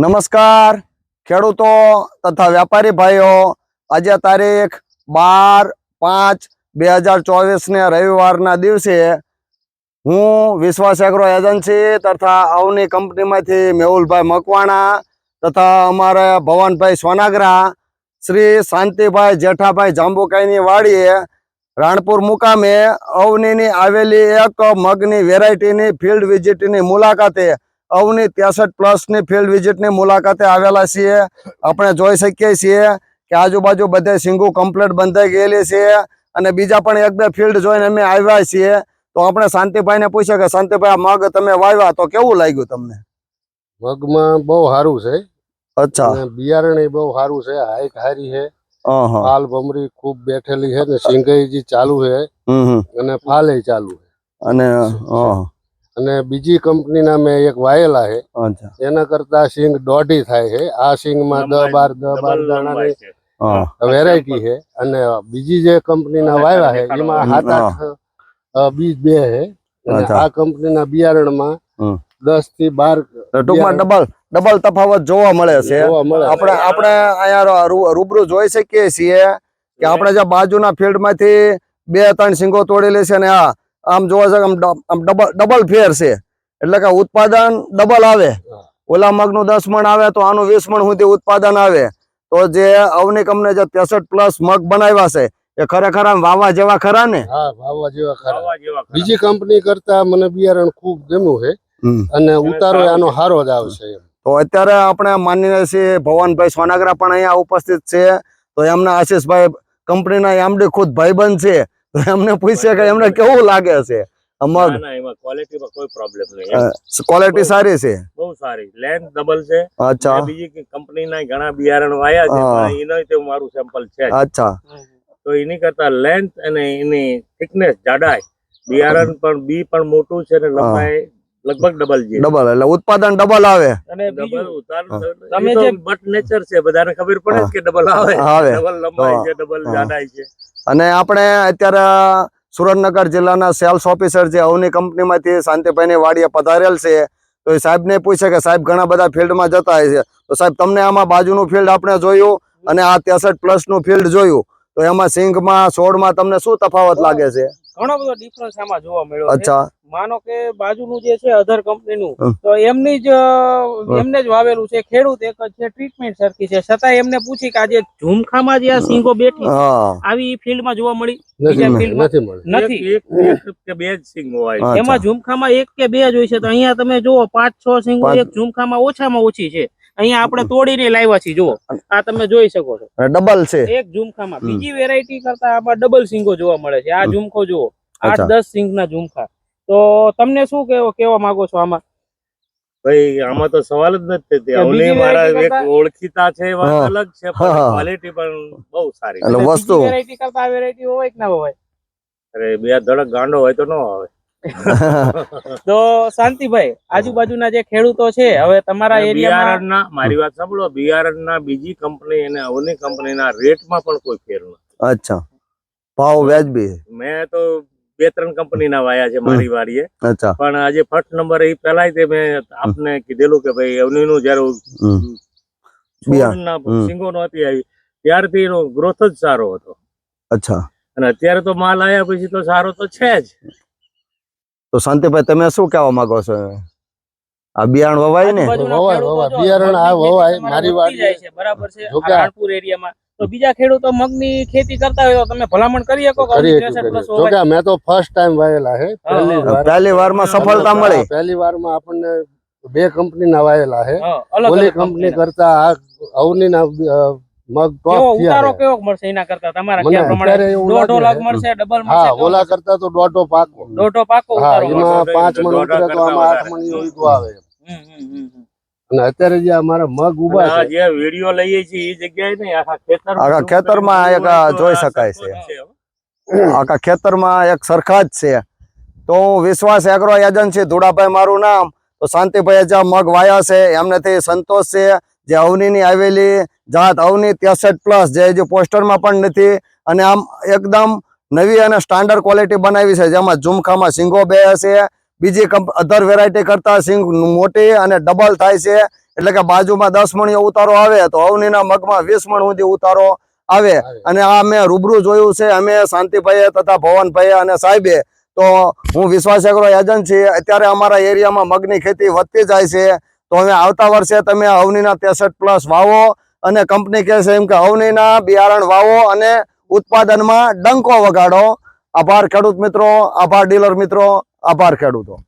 નમસ્કાર, ખેડૂતો તથા વ્યાપારી ભાઈઓ, આજે તારીખ બાર પાંચ બે હજાર ચોવીસને રવિવારના દિવસે હું વિશ્વાસ એગ્રો એજન્સી તથા અવની કંપનીમાંથી મેહુલભાઈ મકવાણા તથા અમારે ભવનભાઈ સોનાગરા, શ્રી શાંતિભાઈ જેઠાભાઈ જાંબુકાઈની વાડીએ રાણપુર મુકામે અવનીની આવેલી એક મગની વેરાયટીની ફિલ્ડ વિઝિટની મુલાકાતે અવની ત્રેસઠ પ્લસની ફિલ્ડ વિઝિટની મુલાકાતે આવેલા છીએ. આપણે જોઈ શકીએ છીએ કે આજુબાજુ બધે સિંગુ કમ્પ્લેટ બંધાઈ ગયેલી છે અને બીજા પણ એક બે ફિલ્ડ જોઈને અમે આવ્યા છીએ. તો આપણે શાંતિભાઈને પૂછ્યા કે શાંતિભાઈ આ મગ તમે વાવ્યા? તો કેવું લાગ્યું તમને? મગમાં બહુ સારું છે. અચ્છા. બિયારણ બિયારણ બહુ સારું છે. હાઈક હારી છે. ફાલ ભમરી ખૂબ બેઠેલી છે ને સિંગાઈ ચાલુ છે. અને ફાલે ચાલુ છે. અને. અને બીજી કંપનીના મેં એક વાયેલા છે. એના કરતા સિંગ દોઢી થાય છે. આ સિંગમાં દસ બાર દસ બાર દાણાની હા. વેરાયટી છે. અને બીજી જે કંપનીના વાવ્યા છે એમાં સાત આઠ બીજ બે છે. આ કંપનીના બિયારણમાં દસથી બાર ટૂંકમાં ડબલ ડબલ તફાવત જોવા મળે છે. જોવા મળે. છે. આપણે આપણે અહીંયા રૂબરૂ જોઈ શકીએ છીએ કે આપણે જે બાજુના ફિલ્ડમાંથી બે ત્રણ સિંગો તોડેલી છે ને આ આમ જોવા જાવ આમ આમ ડબલ ડબલ ફેર છે. એટલે કે ઉત્પાદન ડબલ આવે. ઓલા મગનું દસ મણ આવે તો આનું વીસ મણ સુધી ઉત્પાદન આવે. તો જે અવની કંપની જે ત્રેસઠ પ્લસ મગ બનાવ્યા છે એ ખરેખર આમ વાવા જેવા ખરા ને? હા વાવવા જેવા ખરા. બીજી કંપની કરતા મને બિયારણ ખૂબ ગમ્યું છે અને ઉતારો આનો સારો જ આવશે તો અત્યારે આપણે માનીએ છીએ ભવનભાઈ સોનાગરા પણ અહીંયા ઉપસ્થિત છે. તો એમના આશીષભાઈ કંપનીના એમડી ખુદ ભાઈબંધ છે. તો એમને પૂછ્યા કે એમને કેવું લાગે છે? આ ના ના ક્વોલિટીમાં કોઈ પ્રોબ્લેમ ક્વોલિટી સારી છે? બહુ સારી. લેન્થ ડબલ છે. અચ્છા. બીજી કંપનીના ઘણા બિયારણ વાયા છે એનો તે મારું સેમ્પલ છે અચ્છા. તો એની કરતા લેન્થ અને એની થિકનેસ જાડાઈ બિયારણ પણ બી પણ મોટું છે ને લંબાઈ લગભગ ડબલ છે ડબલ એટલે ઉત્પાદન ડબલ આવે. અને ડબલ ઉતાર તમે જે- બટ નેચર છે બધાને ખબર પડે કે ડબલ આવે. ડબલ લંબાઈ છે ડબલ. જાડાઈ છે. અને આપણે અત્યારે સુરતનગર જિલ્લાના સેલ્સ ઓફિસર જે અવની કંપનીમાંથી શાંતિભાઈની વાડીએ પધારેલ છે. તો એ સાહેબને પૂછે કે સાહેબ ઘણા બધા ફિલ્ડમાં જતા હોય છે. તો સાહેબ, તમને આમાં બાજુનું ફિલ્ડ આપણે જોયું અને આ ત્રેસઠ પ્લસનું ફિલ્ડ જોયું. તો એમાં સિંગમાં સોળમાં તમને શું તફાવત લાગે છે? ઘણો બધો ડિફરન્સ આમાં જોવા મળ્યો અચ્છા. માનો કે બાજુનું જે છે અધર કંપનીનું. તો એમની જ એમને જ વાવેલું છે ખેડૂત એક જ છે ટ્રીટમેન્ટ સરખી છે. છતાં એમને પૂછી કે આજે ઝુમખામાં જે આ સિંગો બેઠી આવી ફિલ્ડમાં જોવા મળી? નથી બીજા ફિલ્ડમાં? નથી મળે. નથી. એક એક કે બે જ સિંગ હોય. એમાં ઝુમખામાં એક કે બે જ હોય છે તો અહીંયા તમે જુઓ પાંચ છ સિંગો એક ઝુમખામાં ઓછામાં ઓછી છે. અહીંયા આપણે તોડીને લાવ્યા છીએ જુઓ. આ તમે જોઈ શકો છો. ડબલ છે. એક ઝુમખામાં. બીજી વેરાયટી કરતા આમાં ડબલ સિંગો જોવા મળે છે. આ ઝુમખો જુઓ. આઠ દસ સિંગ ના ઝુમખા. તો તમને શું કેવો કેવા માંગો છો આમાં? ભાઈ આમાં તો સવાલ જ નથી મારા એક ઓળખીતા છે અલગ છે પણ ક્વોલિટી પણ બહુ સારી એટલે વસ્તુ વેરાયટી કરતા વેરાયટી હોય કે ના હોય? અરે બે ધડક ગાંડો હોય તો ન આવે. તો શાંતિભાઈ આજુબાજુના જે ખેડૂતો છે હવે તમારા બિયારણના મારી વાત સાંભળો બિયારણના બીજી કંપની અને અવની કંપનીના રેટમાં પણ કોઈ ફેર નથી. અચ્છા. ભાવ વ્યાજબી મેં તો બે ત્રણ કંપનીના વાયા છે મારી વાડીએ. પણ આજે ફર્સ્ટ નંબર એ પેલા તે મેં આપને કીધેલું કે ભાઈ અવનીનું જયારે સિંગો નહોતી આવી ત્યારથી એનો ગ્રોથ જ સારો હતો. અચ્છા. અને અત્યારે તો માલ આવ્યા પછી તો સારો તો છે જ. તો શાંતિભાઈ તમે શું કહેવા માંગો છો? આ બિયારણ વવાય ને? વવાય, વવાય. બિયારણ આ વવાય, મારી છે, બરાબર છે? રાણપુર એરિયામાં. તો બીજા ખેડૂતો મગની ખેતી કરતા હોય તો તમે ભલામણ કરી શકો કરી અવની 63 હતી, કરી. પ્લસ જો કે મેં તો ફર્સ્ટ ટાઈમ વાયેલા છે. પહેલી હા. વાર. પહેલી વારમાં સફળતા મળી. પહેલી વારમાં આપણને બે કંપનીના વાયેલા છે. હા, ઓલી કંપની કરતા આ અવનીના અ, મગ કેવો ઉતારો કેવો મળશે એના કરતા? તમારા ખ્યાલ અત્યારે પ્રમાણે દોઢો લાખ મળશે ડબલ હા ઓલા કરતા તો દોઢો પાકો. દોઢો પાકો ઉતારો એમાં મળશે. મણ ઉતરે તો આમાં આઠ મણ એવું આવે. હમ, હમ, હમ, હમ. અને અત્યારે જે અમારા મગ ઊભા છે. જે વીડિયો લઈએ છીએ એ જગ્યાએ નહીં આખા ખેતર આખા ખેતરમાં એક જોઈ શકાય છે. આખા ખેતરમાં એક સરખા જ છે. તો હું વિશ્વાસ એગ્રો એજન્સી ધુડાભાઈ મારું નામ. તો શાંતિભાઈ જે મગ વાયા છે એમનેથી સંતોષ છે. જે અવનીની આવેલી જાત અવની ત્રેસઠ પ્લસ જે હજુ પોસ્ટરમાં પણ નથી. અને આમ એકદમ નવી અને સ્ટાન્ડર્ડ ક્વોલિટી બનાવી છે. જેમાં ઝુમખામાં સિંગો બે હશે. બીજી અધર વેરાયટી કરતાં સિંગ મોટી અને ડબલ થાય છે. એટલે કે બાજુમાં દસ મણીઓ ઉતારો આવે તો અવનીના મગમાં વીસ મણ સુધી ઉતારો આવે. અને આ મેં રૂબરૂ જોયું છે. અમે શાંતિભાઈએ તથા ભવનભાઈએ અને સાહેબે. તો હું વિશ્વાસ એગ્રો એજન્ટ છીએ અત્યારે અમારા એરિયામાં મગની ખેતી વધતી જાય છે. તો હવે આવતા વર્ષે તમે અવનીના તેસઠ પ્લસ વાવો અને કંપની કહેશે એમ કે અવનીના બિયારણ વાવો અને ઉત્પાદનમાં ડંકો વગાડો. આભાર ખેડૂત મિત્રો, આભાર ડીલર મિત્રો, આભાર ખેડૂતો.